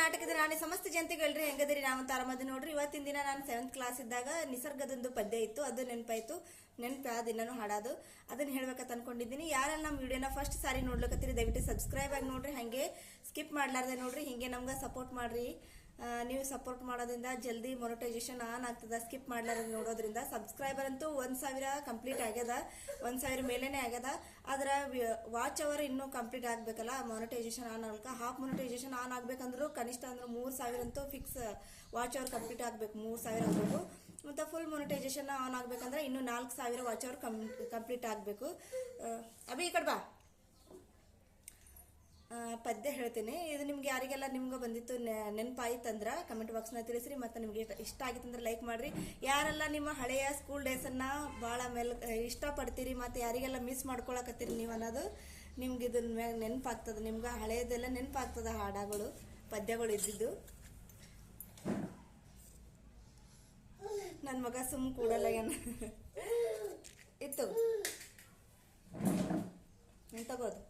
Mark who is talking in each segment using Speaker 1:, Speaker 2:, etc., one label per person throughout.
Speaker 1: ಕರ್ನಾಟಕದ ನಾಳೆ ಸಮಸ್ತ ಜನತೆಗಳ್ರಿ, ಹೆಂಗದಿರಿ ನಾವು ತಾರಮದ್ದು ನೋಡ್ರಿ. ಇವತ್ತಿನ ದಿನ ನಾನು ಸೆವೆಂತ್ ಕ್ಲಾಸ್ ಇದ್ದಾಗ ನಿಸರ್ಗದೊಂದು ಪದ್ಯ ಇತ್ತು, ಅದು ನೆನಪಾಯ್ತು. ನೆನಪು ಆ ದಿನನೂ ಹಾಡೋದು. ಅದನ್ನು ಹೇಳ್ಬೇಕಂತ ಅನ್ಕೊಂಡಿದ್ದೀನಿ. ಯಾರೆಲ್ಲ ನಮ್ಮ ವಿಡಿಯೋನ ಫಸ್ಟ್ ಸಾರಿ ನೋಡ್ಲಕತ್ತೀರಿ, ದಯವಿಟ್ಟು ಸಬ್ಸ್ಕ್ರೈಬ್ ಆಗಿ ನೋಡ್ರಿ. ಹಾಗೆ ಸ್ಕಿಪ್ ಮಾಡ್ಲಾರ್ದೆ ನೋಡ್ರಿ, ಹಿಂಗೆ ನಮ್ಗೆ ಸಪೋರ್ಟ್ ಮಾಡ್ರಿ. ನೀವು ಸಪೋರ್ಟ್ ಮಾಡೋದ್ರಿಂದ ಜಲ್ದಿ ಮೊನಿಟೈಸೇಷನ್ ಆನ್ ಆಗ್ತದ. ಸ್ಕಿಪ್ ಮಾಡ್ಲಾರ ನೋಡೋದ್ರಿಂದ. ಸಬ್ಸ್ಕ್ರೈಬರ್ ಅಂತೂ ಒಂದ್ ಸಾವಿರ ಕಂಪ್ಲೀಟ್ ಆಗ್ಯದ. ಒಂದ್ ಸಾವಿರ ಮೇಲೇನೆ ಆಗ್ಯದ. ಆದ್ರೆ ವಾಚ್ ಅವರ್ ಇನ್ನೂ ಕಂಪ್ಲೀಟ್ ಆಗ್ಬೇಕಲ್ಲ ಮೊನಿಟೈಸೇಷನ್ ಆನ್ ಆಗ ಹಾಫ್ ಮೊನಿಟೈಸೇಷನ್ ಆನ್ ಆಗ್ಬೇಕಂದ್ರೂ ಕನಿಷ್ಠ ಅಂದ್ರೆ ಮೂರ್ ಸಾವಿರ ಅಂತೂ ಫಿಕ್ಸ್ ವಾಚ್ ಅವರ್ ಕಂಪ್ಲೀಟ್ ಆಗ್ಬೇಕು. ಮೂರ್ ಸಾವಿರ ಆಗ್ಬೇಕು ಮತ್ತೆ ಫುಲ್ ಮೊನಿಟೈಸೇಷನ್ ಆನ್ ಆಗ್ಬೇಕಂದ್ರೆ ಇನ್ನು ನಾಲ್ಕು ಸಾವಿರ ವಾಚ್ ಅವರ್ ಕಂಪ್ಲೀಟ್ ಆಗ್ಬೇಕು. ಅಭಿ ಈ ಕಡೆ ಬಾ. ಪದ್ಯ ಹೇಳ್ತೀನಿ. ಇದು ನಿಮ್ಗೆ ಯಾರಿಗೆಲ್ಲ ನಿಮ್ಗೆ ಬಂದಿತ್ತು ನೆನಪಾಯ್ತಂದ್ರ ಕಮೆಂಟ್ ಬಾಕ್ಸ್ನ ತಿಳಿಸ್ರಿ ಮತ್ತು ನಿಮ್ಗೆ ಇಷ್ಟ- ಆಗಿತ್ತು ಅಂದ್ರೆ ಲೈಕ್ ಮಾಡ್ರಿ. ಯಾರೆಲ್ಲ ನಿಮ್ಮ ಹಳೆಯ ಸ್ಕೂಲ್ ಡೇಸನ್ನ ಭಾಳ ಮೇಲ್, ಇಷ್ಟಪಡ್ತೀರಿ ಮತ್ತು ಯಾರಿಗೆಲ್ಲ ಮಿಸ್ ಮಾಡ್ಕೊಳಕತ್ತೀರಿ ನೀವು ಅನ್ನೋದು ನಿಮ್ಗೆ ಇದನ್ನ ಮ್ಯಾಗ ನೆನಪಾಗ್ತದೆ. ನಿಮ್ಗೆ ಹಳೆಯದೆಲ್ಲ ನೆನಪಾಗ್ತದ ಹಾಡಗಳು, ಪದ್ಯಗಳು ಇದ್ದಿದ್ದು. ನನ್ನ ಮಗ ಸುಮ್ ಕೂಡಲ್ಲ ಇತ್ತು ನೀನ್ ತಗೋದು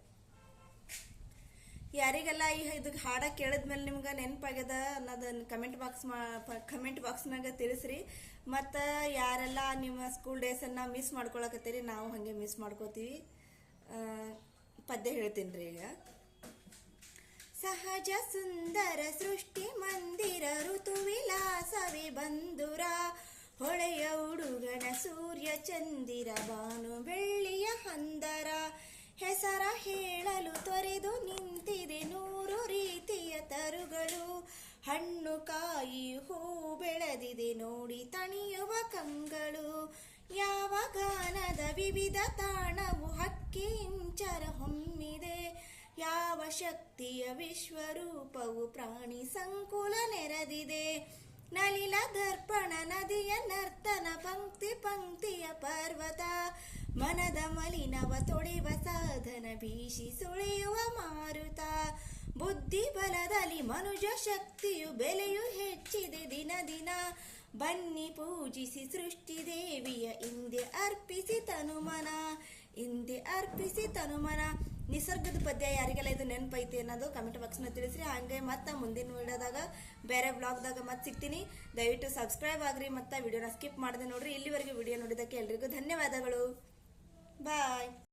Speaker 1: ಯಾರಿಗೆಲ್ಲ ಈ ಇದು ಹಾಡ ಕೇಳಿದ್ಮೇಲೆ ನಿಮ್ಗೆ ನೆನಪಾಗ್ಯದ ಅನ್ನೋದನ್ನ ಕಮೆಂಟ್ ಬಾಕ್ಸ್ ಮಾ ಕಮೆಂಟ್ ಬಾಕ್ಸ್ನಾಗ ತಿಳಿಸ್ರಿ. ಮತ್ತು ಯಾರೆಲ್ಲ ನಿಮ್ಮ ಸ್ಕೂಲ್ ಡೇಸನ್ನು ಮಿಸ್ ಮಾಡ್ಕೊಳಕತ್ತೀರಿ, ನಾವು ಹಾಗೆ ಮಿಸ್ ಮಾಡ್ಕೋತೀವಿ. ಪದ್ಯ ಹೇಳ್ತೀನಿ ರೀ ಈಗ. ಸಹಜ ಸುಂದರ ಸೃಷ್ಟಿ ಮಂದಿರ ಋತು ಬಂಧುರ. ಹೊಳೆಯ ಉಡುಗಣ ಸೂರ್ಯ ಚಂದಿರ ಬಾನು ಬೆಳ್ಳಿಯ ಹಂದರ ತರುಗಳು. ಹಣ್ಣು ಕಾಯಿ ಹೂ ಬೆಳೆದಿದೆ ನೋಡಿ ತಣಿಯುವ ಕಂಗಳು. ಯಾವ ಗಾನದ ವಿವಿಧ ತಾಣವು ಹಕ್ಕಿ ಇಂಚರ ಹೊಮ್ಮಿದೆ. ಯಾವ ಶಕ್ತಿಯ ವಿಶ್ವರೂಪವು ಪ್ರಾಣಿ ಸಂಕುಲ ನೆರೆದಿದೆ. ನಲಿಲ ದರ್ಪಣ ನದಿಯ ನರ್ತನ ಪಂಕ್ತಿ ಪಂಕ್ತಿಯ ಪರ್ವತ. ಮನದ ಮಲಿನವ ತೊಳೆವ ಸಾಧನ ಭೀಷಿ ಸುಳಿಯುವ ಮಾರುತ. ಬುದ್ಧಿ ಬಲದಲ್ಲಿ ಮನುಜ ಶಕ್ತಿಯು ಬೆಲೆಯು ಹೆಚ್ಚಿದೆ ದಿನ ದಿನ. ಬನ್ನಿ ಪೂಜಿಸಿ ಸೃಷ್ಟಿ ದೇವಿಯ ಹಿಂದೆ ಅರ್ಪಿಸಿ ತನುಮನ. ಹಿಂದೆ ಅರ್ಪಿಸಿ ತನುಮನ. ನಿಸರ್ಗದ ಪದ್ಯ ಯಾರಿಗೆಲ್ಲ ಇದು ನೆನಪೈತಿ ಅನ್ನೋದು ಕಮೆಂಟ್ ಬಾಕ್ಸ್ನ ತಿಳಿಸ್ರಿ. ಹಂಗೆ ಮತ್ತೆ ಮುಂದಿನ ವಿಡಿಯೋದಾಗ ಬೇರೆ ಬ್ಲಾಗ್ದಾಗ ಮತ್ತೆ ಸಿಗ್ತೀನಿ. ದಯವಿಟ್ಟು ಸಬ್ಸ್ಕ್ರೈಬ್ ಆಗ್ರಿ ಮತ್ತೆ ವಿಡಿಯೋನ ಸ್ಕಿಪ್ ಮಾಡದೆ ನೋಡ್ರಿ. ಇಲ್ಲಿವರೆಗೂ ವಿಡಿಯೋ ನೋಡಿದ್ದಕ್ಕೆ ಎಲ್ರಿಗೂ ಧನ್ಯವಾದಗಳು. ಬಾಯ್